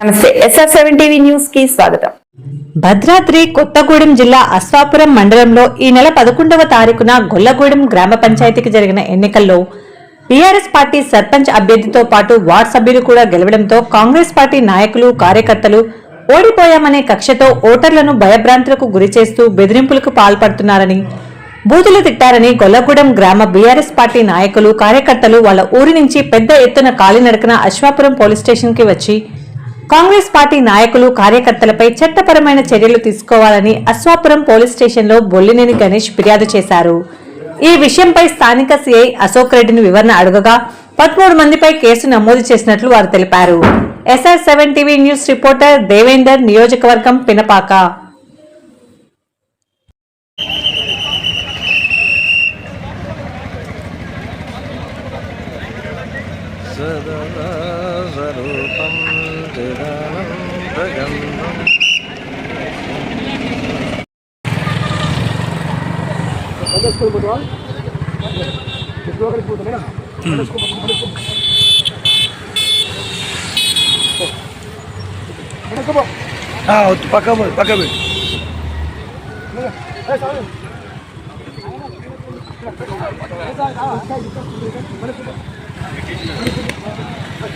నమస్తే. SR seven TV న్యూస్కి స్వాగతం. భద్రాద్రి కొత్తగూడెం జిల్లా అశ్వాపురం మండలంలో ఈ నెల పదకొండవ తారీఖున గొల్లగూడెం గ్రామ పంచాయతీకి జరిగిన ఎన్నికల్లో బీఆర్ఎస్ పార్టీ సర్పంచ్ అభ్యర్థితో పాటు వార్డు సభ్యులు కూడా గెలవడంతో కాంగ్రెస్ పార్టీ నాయకులు కార్యకర్తలు ఓడిపోయామనే కక్షతో ఓటర్లను భయభ్రాంతులకు గురిచేస్తూ బెదిరింపులకు పాల్పడుతున్నారని బూతులు తిట్టారని గొల్లగూడెం గ్రామ బీఆర్ఎస్ పార్టీ నాయకులు కార్యకర్తలు వాళ్ళ ఊరి నుంచి పెద్ద ఎత్తున కాలినడకన అశ్వాపురం పోలీస్ స్టేషన్కి వచ్చి కాంగ్రెస్ పార్టీ నాయకులు కార్యకర్తలపై చట్టపరమైన చర్యలు తీసుకోవాలని అశ్వాపురం పోలీస్ స్టేషన్లో బొల్లినేని గణేష్ ఫిర్యాదు చేశారు. ఈ విషయంపై స్థానిక సీఐ అశోక్ రెడ్డిని వివరణ అడగగా పదమూడు మందిపై కేసు నమోదు చేసినట్లు వారు తెలిపారు. SR seven TV news reporter Devender నియోజకవర్గం పినపాక. సదా స్వరూపం చిదానందగంధం పక్క పక్క పోయి.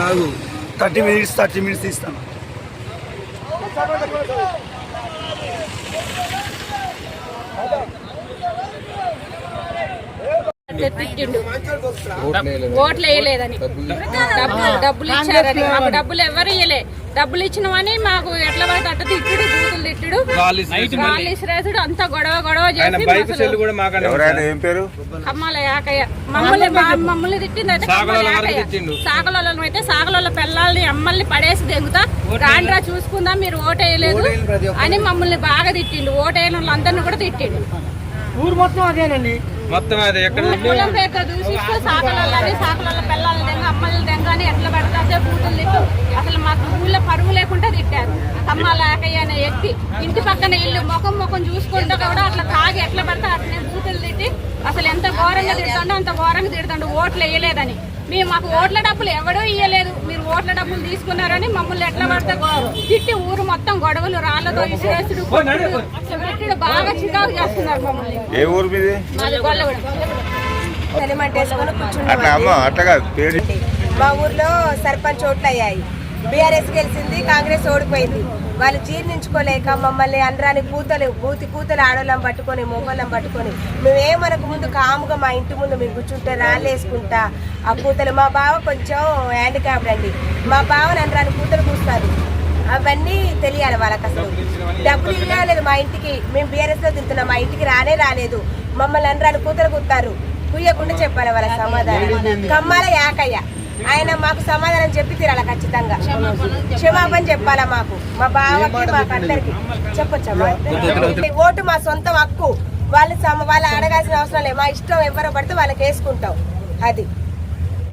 ఆగు థర్టీ మినిట్స్ థర్టీ మినిట్స్ తిట్టిండు ఓట్లు వేయలేదని డబ్బులు డబ్బులు ఇచ్చారని. మాకు డబ్బులు ఎవరు డబ్బులు ఇచ్చినవని మాకు ఎట్లా పడితే అట్ట తిట్టుడు బూతులు తిట్టుడు. గాలి ఇసిరేసుడు. అంతా గొడవ గొడవ చేసి కమ్మాల యాకయ్య. మమ్మల్ని మమ్మల్ని తిట్టింది అయితే అయితే సాగలలో పిల్లల్ని అమ్మల్ని పడేసి దెంగుతా. రాండ్రా చూసుకుందాం మీరు ఓటేయలేదు అని మమ్మల్ని బాగా తిట్టిండు. ఓటేయని వాళ్ళందరినీ కూడా తిట్టిండు. మొత్తం అది ఎక్కడ కులం పేరుతో దూషిస్తూ సాకలల్లని సాకలల్ల పిల్లల్ని దెంగ అమ్మల్ని దెంగ అని ఎట్లా పెడతాదే బూతులు తిట్టు. అసలు మాకు ఊళ్ళో పరువు లేకుండా తిట్టారు. అనే వ్యక్తి ఇంటి పక్కన ఇల్లు ముఖం ముఖం చూసుకుంటూ కూడా అట్లా తాగి ఎట్లా పడితే అట్లనే బూతులు తిట్టి అసలు ఎంత ఘోరంగా తిడుతుండో అంత ఘోరంగా తిడుతుండు. ఓట్లు వేయలేదని. మేము మాకు ఓట్ల డబ్బులు ఎవడూ ఇయ్యలేదు. మీరు ఓట్ల డబ్బులు తీసుకున్నారని మమ్మల్ని ఎట్లా పడితే తిట్టి ఊరు మొత్తం గొడవలు రాళ్ళతో ఇసిరేసుడు ఏ ఊరు మీది? అట్లా అమ్మ అట్లా కాదు పేరు కూర్చున్నాం మా ఊర్లో సర్పంచ్ ఓట్లు అయ్యాయి బీఆర్ఎస్ గెలిచింది కాంగ్రెస్ ఓడిపోయింది. వాళ్ళు జీర్ణించుకోలేక మమ్మల్ని అనరాని పూతలు పూతి పూతలు ఆడోళ్ళం పట్టుకొని మొగోళ్ళం పట్టుకొని మేమేమనకు ముందు కాముగా మా ఇంటి ముందు మీరు కూర్చుంటే రాళ్ళు వేసుకుంటా ఆ పూతలు మా బావ కొంచెం హ్యాండిక్యాప్డ్ అండి. మా బావని అనరాని పూతలు కూస్తారు. అవన్నీ తెలియాలి వాళ్ళకి అసలు డబ్బులు ఇవ్వలేదు మా ఇంటికి. మేము బీఆర్ఎస్లో తింటున్నాం. మా ఇంటికి రానే రాలేదు. మమ్మల్ని అనరాని కూతలు కుత్తారు. కుయ్యకుండా చెప్పాలి వాళ్ళ సమాధానం. కమ్మాల యాకయ్య. ఆయన మాకు సమాధానం చెప్పి తీరాలి ఖచ్చితంగా. క్షమాపణ చెప్పాలా మాకు? మా బావకి మాకు అందరికి. చెప్పొచ్చమ్మా ఓటు మా సొంతం హక్కు. వాళ్ళు సమ- వాళ్ళు అడగాల్సిన అవసరం లేదు. మా ఇష్టం ఎవరు పడితే వాళ్ళకి వేసుకుంటాం అది.